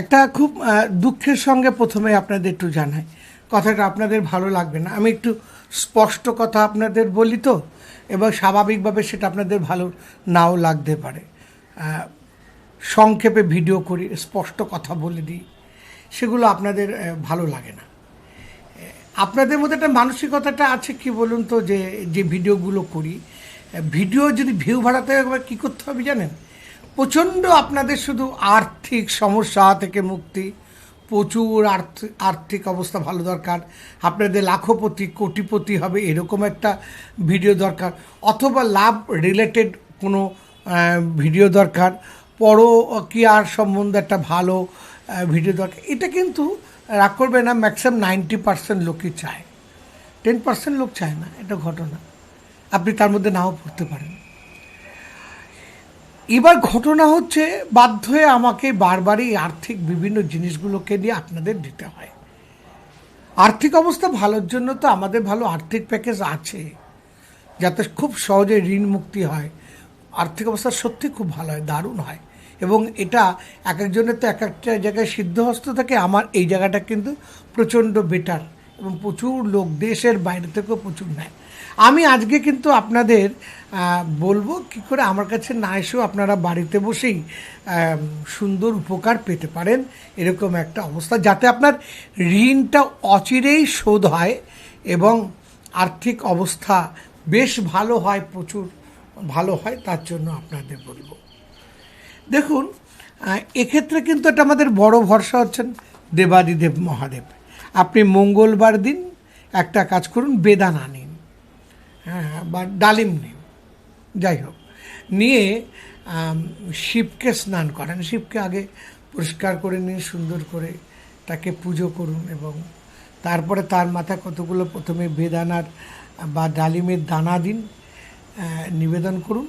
একটা খুব দুঃখের সঙ্গে প্রথমে আপনাদের একটু জানাই। কথাটা আপনাদের ভালো লাগবে না। আমি একটু স্পষ্ট কথা আপনাদের বলি তো, এবং স্বাভাবিকভাবে সেটা আপনাদের ভালো নাও লাগতে পারে। সংক্ষেপে ভিডিও করি, স্পষ্ট কথা বলে দিই। সেগুলো আপনাদের ভালো লাগে না। আপনাদের মধ্যে একটা মানসিকতাটা আছে কি বলুন তো, যে যে ভিডিওগুলো করি। ভিডিও যদি ভিউ বাড়াতে একবার কী করতে হবে জানেন? প্রচণ্ড আপনাদের শুধু আর্থিক সমস্যা থেকে মুক্তি, প্রচুর আর্থিক অবস্থা ভালো দরকার, আপনাদের লাখপতি, কোটিপতি হবে এরকম একটা ভিডিও দরকার, অথবা লাভ রিলেটেড কোনো ভিডিও দরকার পর কি আর সম্বন্ধে একটা ভালো ভিডিও দরকার। এটা কিন্তু রাগ করবে না ম্যাক্সিমাম নাইনটি পার্সেন্ট লোকই চায়। টেন পার্সেন্ট লোক চায় না, এটা ঘটনা। আপনি তার মধ্যে নাও পড়তে পারেন। এবার ঘটনা হচ্ছে, বাধ্য হয়ে আমাকে বারবারই আর্থিক বিভিন্ন জিনিসগুলোকে নিয়ে আপনাদের দিতে হয়। আর্থিক অবস্থা ভালোর জন্য তো আমাদের ভালো আর্থিক প্যাকেজ আছে, যাতে খুব সহজে ঋণ মুক্তি হয়। আর্থিক অবস্থা সত্যি খুব ভালো হয়, দারুণ হয়। এবং এটা এক একজনের তো এক একটা জায়গায় সিদ্ধহস্ত থাকে, আমার এই জায়গাটা কিন্তু প্রচণ্ড বেটার এবং প্রচুর লোক, দেশের বাইরে থেকেও প্রচুর নেয়। আমি আজকে কিন্তু আপনাদের বলব কি করে আমার কাছে না এসেও আপনারা বাড়িতে বসেই সুন্দর উপকার পেতে পারেন, এরকম একটা অবস্থা, যাতে আপনার ঋণটা অচিরেই শোধ হয় এবং আর্থিক অবস্থা বেশ ভালো হয়, প্রচুর ভালো হয়, তার জন্য আপনাদের বলব। দেখুন এক্ষেত্রে কিন্তু এটা আমাদের বড় ভরসা হচ্ছেন দেবাদিদেব মহাদেব। আপনি মঙ্গলবার দিন একটা কাজ করুন, বেদানা নিন। হ্যাঁ বা ডালিম নিন যাই হোক, নিয়ে শিবকে স্নান করেন। শিবকে আগে পরিষ্কার করে নিন সুন্দর করে তাকে পুজো করুন এবং তারপরে তার মাথায় কতগুলো প্রথমে বেদানার বা ডালিমের দানা দিন নিবেদন করুন।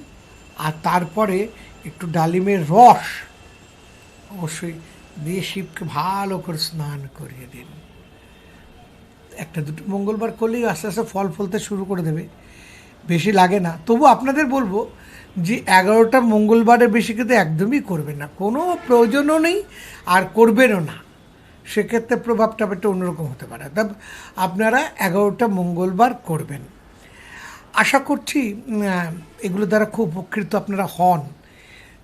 আর তারপরে একটু ডালিমের রস অবশ্যই দিয়ে শিবকে ভালো করে স্নান করিয়ে দিন। একটা দুটো, মঙ্গলবার করলেই আস্তে আস্তে ফল ফলতে শুরু করে দেবে। বেশি লাগে না। তবু আপনাদের বলব যে এগারোটা মঙ্গলবারের বেশি কিন্তু একদমই করবেন না। কোনো প্রয়োজনও নেই আর করবেনও না। সেক্ষেত্রে প্রভাবটা একটু অন্যরকম হতে পারে। তা আপনারা এগারোটা মঙ্গলবার করবেন। আশা করছি এগুলো দ্বারা খুব উপকৃত আপনারা হন।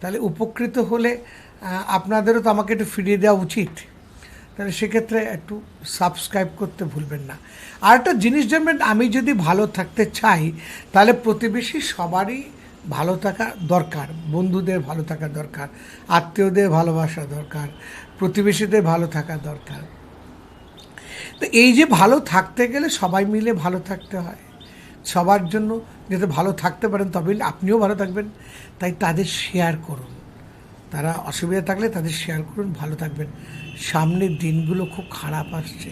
তাহলে উপকৃত হলে আপনাদেরও তো আমাকে একটু ফিরিয়ে দেওয়া উচিত। তাহলে সেক্ষেত্রে একটু সাবস্ক্রাইব করতে ভুলবেন না। আর একটা জিনিস জানবেন, আমি যদি ভালো থাকতে চাই, তাহলে প্রতিবেশী সবারই ভালো থাকা দরকার, বন্ধুদের ভালো থাকা দরকার, আত্মীয়দের ভালোবাসা দরকার, প্রতিবেশীদের ভালো থাকা দরকার। তো এই যে ভালো থাকতে গেলে সবাই মিলে ভালো থাকতে হয়। সবার জন্য যাতে ভালো থাকতে পারেন তবে আপনিও ভালো থাকবেন। তাই তাদের শেয়ার করুন। তারা অসুবিধা থাকলে তাদের শেয়ার করুন, ভালো থাকবেন। সামনের দিনগুলো খুব খারাপ আসছে।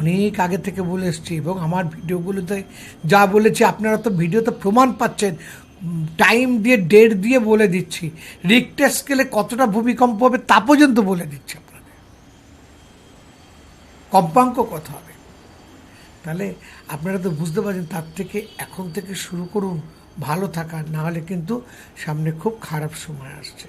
অনেক আগে থেকে বলে এসছি এবং আমার ভিডিওগুলোতে যা বলেছি আপনারা তো ভিডিওতে প্রমাণ পাচ্ছেন। টাইম দিয়ে ডেট দিয়ে বলে দিচ্ছি। রিক্টার স্কেলে কতটা ভূমিকম্প হবে তা পর্যন্ত বলে দিচ্ছি আপনাদের। কম্পাঙ্ক কত হবে? তাহলে আপনারা তো বুঝতে পারছেন, তার থেকে এখন থেকে শুরু করুন, ভালো থাকা না হলে কিন্তু সামনে খুব খারাপ সময় আসছে।